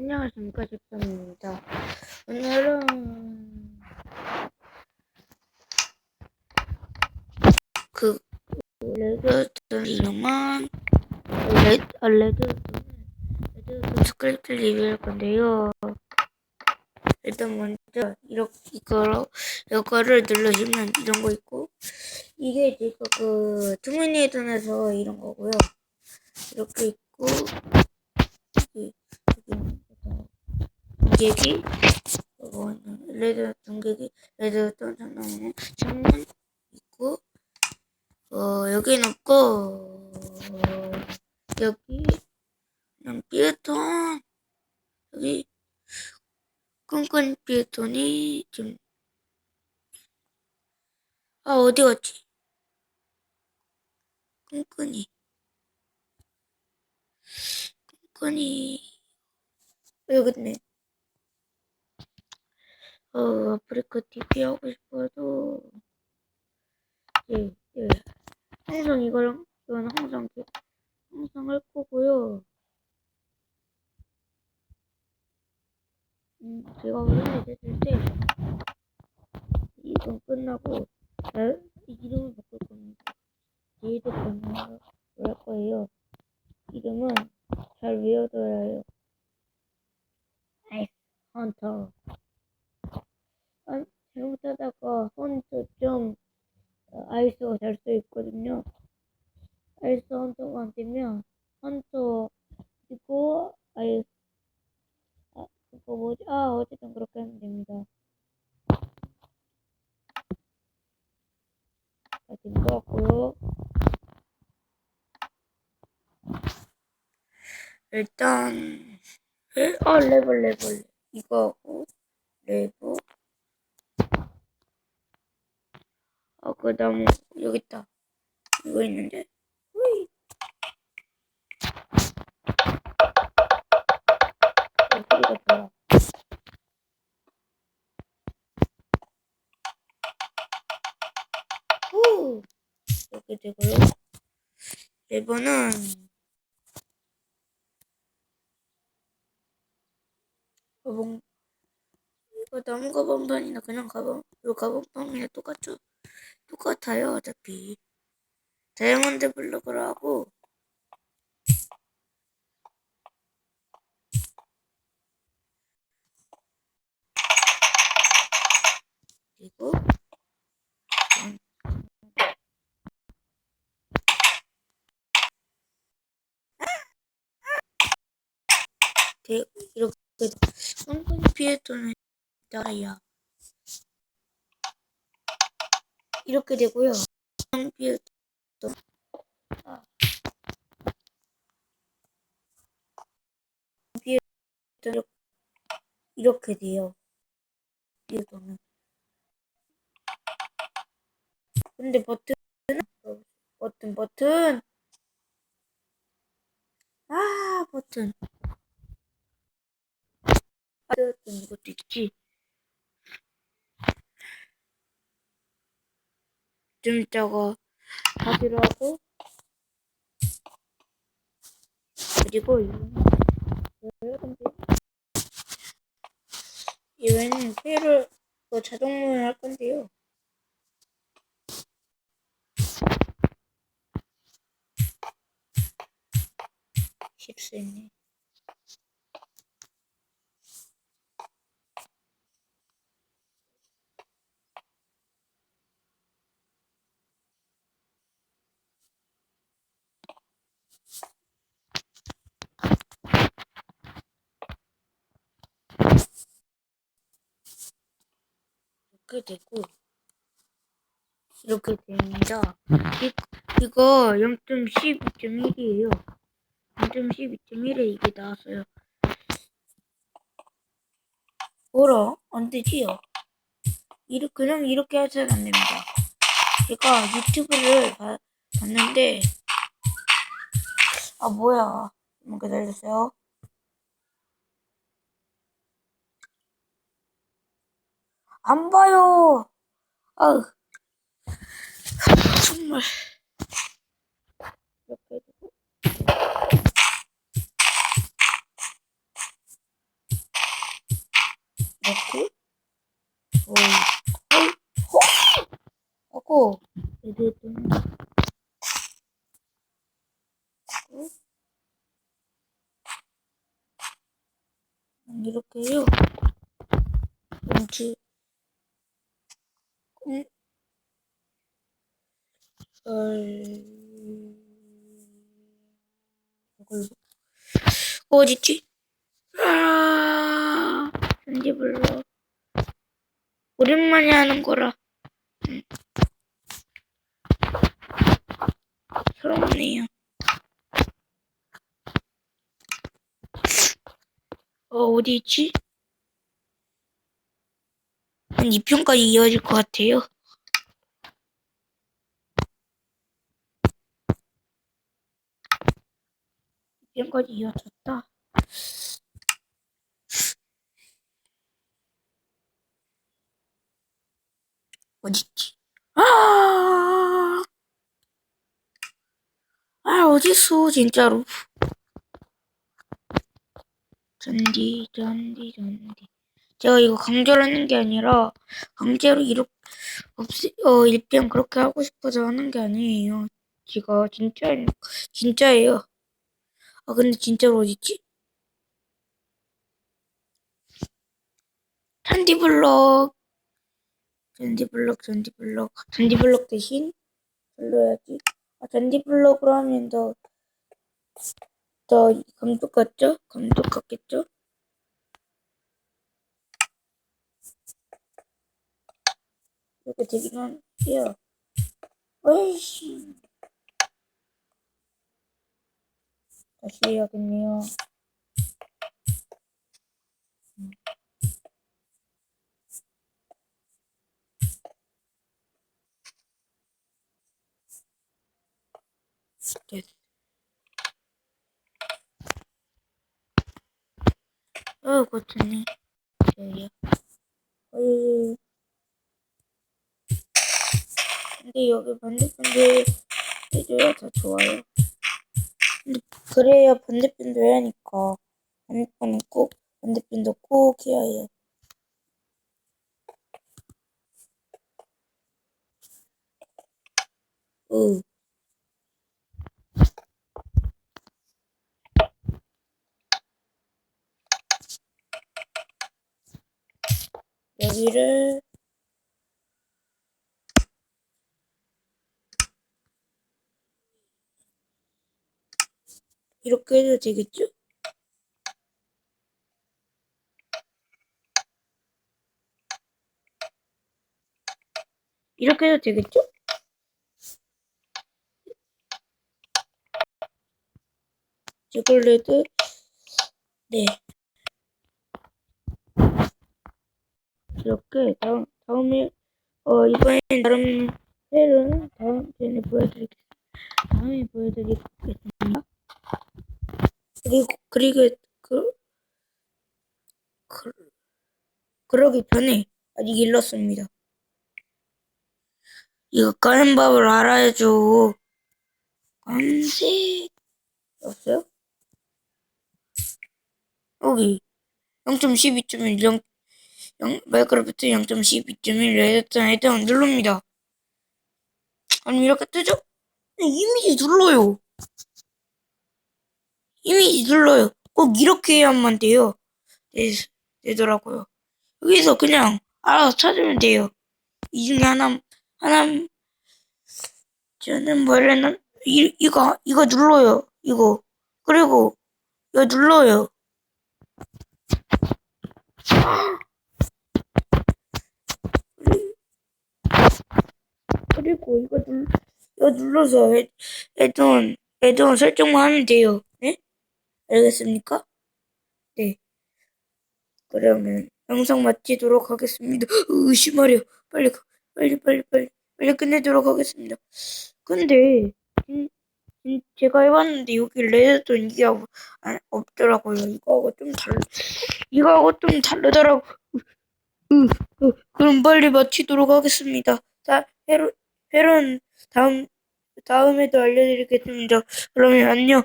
안녕하십니까 집사입니다. 오늘은 그 레드스톤 이름은 레드 아, 레드스톤 레드스톤 스크립트 리뷰할 건데요. 일단 먼저 이렇게 이거로 이거를 누르시면 이런 거 있고 이게 제가 그 투미니에전에서 이런 거고요. 이렇게 있고 여기 여기 중계기? 이거는 레드 중계기? 레드 던전나무는 창문 있고 어 여기는 없고 어, 여기 그냥 피에톤 여기 끈끈 피에톤이 지금. 아 어디 갔지? 끈끈이. 끈끈이. 여기 있네 어, 아프리카 TV 하고 싶어도, 예, 예. 항상 이거랑, 이건 항상, 게- 항상 할 거고요. 음, 제가 원래 됐을 때, 이건 끝나고, 아, 이름을 바꿀 겁니다. 제이드 번호를 할 거예요. 이름은 잘 외워둬야 해요. 아이스 헌터. 아, 잘못하다가 헌터 좀 어, 아이스가 될수 있거든요. 아이스 헌터가 안 되면 헌터 그리고 아이스 아 그거 뭐지? 아 어쨌든 그렇게 하면 됩니다. 아, 된것 같고요. 일단 에? 아 레벨 레벨 이거 하고 레버 아 그 나무 여기 있다. 이거 있는데. 후이. 여기가 좋아 후 이렇게 되고요. 레버는 가방 이거 나무 가방판이나 그냥 가방 이 가방판이랑 똑같죠 똑같아요 어차피. 다이아몬드 블록으로 하고. 그리고 대- 이렇게 엉덩이 피해토는 나야 이렇게 되고요. 아. 피해토 이렇게, 돼요. 피해토는. 근데 버튼 버튼 버튼. 아 버튼. 아 버튼 이것도 있지 좀 이따가 하기로 하고. 그리고 이거는 회를 그 자동문을 할 건데요. 실수했네 이렇게 되고 이렇게 됩니다. 이, 이거 0.12.1이에요. 0.12.1에 이게 나왔어요. 뭐라? 안 되지요? 이렇게, 그냥 이렇게 하셔도 안 됩니다. 제가 유튜브를 봐- 봤는데, 아, 뭐야. 한번 기다려주세요. 안 봐요! 아우. 정말. 이렇게 해주고. 어, 어, 어, 하고. 어? 이렇게 해요. 음, 어, 이걸, 어딨지? 아, 편지 불러. 오랜만에 하는 거라. 음. 서럽네요. 어, 어디 있지? 한 2편까지 이어질 것 같아요. 이편까지 이어졌다. 어딨지? 아, 아, 어딨어, 진짜로. 잔디, 잔디, 잔디. 제가 이거 강제로 하는 게 아니라, 강제로 이렇게, 없이, 어, 일편 그렇게 하고 싶어서 하는 게 아니에요. 제가 진짜, 진짜예요. 아, 근데 진짜로 어딨지? 잔디블럭. 잔디블럭, 잔디블럭. 잔디블럭 대신 불러야지. 아, 잔디블럭으로 하면 더, 더 감독 같죠? 감독 같겠죠? 이렇게 되기는 해요. 어이씨. 다시 해야겠네요. 됐. 어, 고쳤네. 저요. 어이. 근데 여기 반대편도 해줘야 더 좋아요. 근데 그래야 반대편도 해야 하니까. 반대편은 꼭, 반대편도 꼭 해야 해요. 으. 여기를 이렇게 해도 되겠죠? 이렇게 해도 되겠죠? 초콜릿 네 이렇게 다음 다음에 어 이번엔 다른 회는 다음 편에 보여드리겠습니다. 다음에 보여드리겠습니다. 그리고 그리고 그, 그 그러기 전에 아직 일렀습니다. 이거 까는 법을 알아야죠. 검색 없어요? 여기 0.12.1 0, 0 마이크로프트 0.12.1 레드턴 헤드만 누릅니다. 아니 이렇게 뜨죠? 이미지 눌러요. 이미지 눌러요. 꼭 이렇게 해야만 돼요. 되, 되더라고요. 여기서 그냥 알아서 찾으면 돼요. 이 중에 하나 하나 저는 원래는 이 이거 이거 눌러요. 이거 그리고 이거 눌러요. 그리고 이거 눌 이거 눌러서 애, 애돈 애돈 설정만 하면 돼요. 네? 알겠습니까? 네. 그러면 영상 마치도록 하겠습니다. 의심하려 빨리 가- 빨리 빨리 빨리 빨리 끝내도록 하겠습니다. 근데 제가 해봤는데 여기 레드톤 이게 없- 아, 없더라고요. 이거하고 좀달 이거하고 좀 다르더라고. 으, 으, 그럼 빨리 마치도록 하겠습니다. 자, 회론 회론 다음 다음에도 알려드리겠습니다. 그러면 안녕.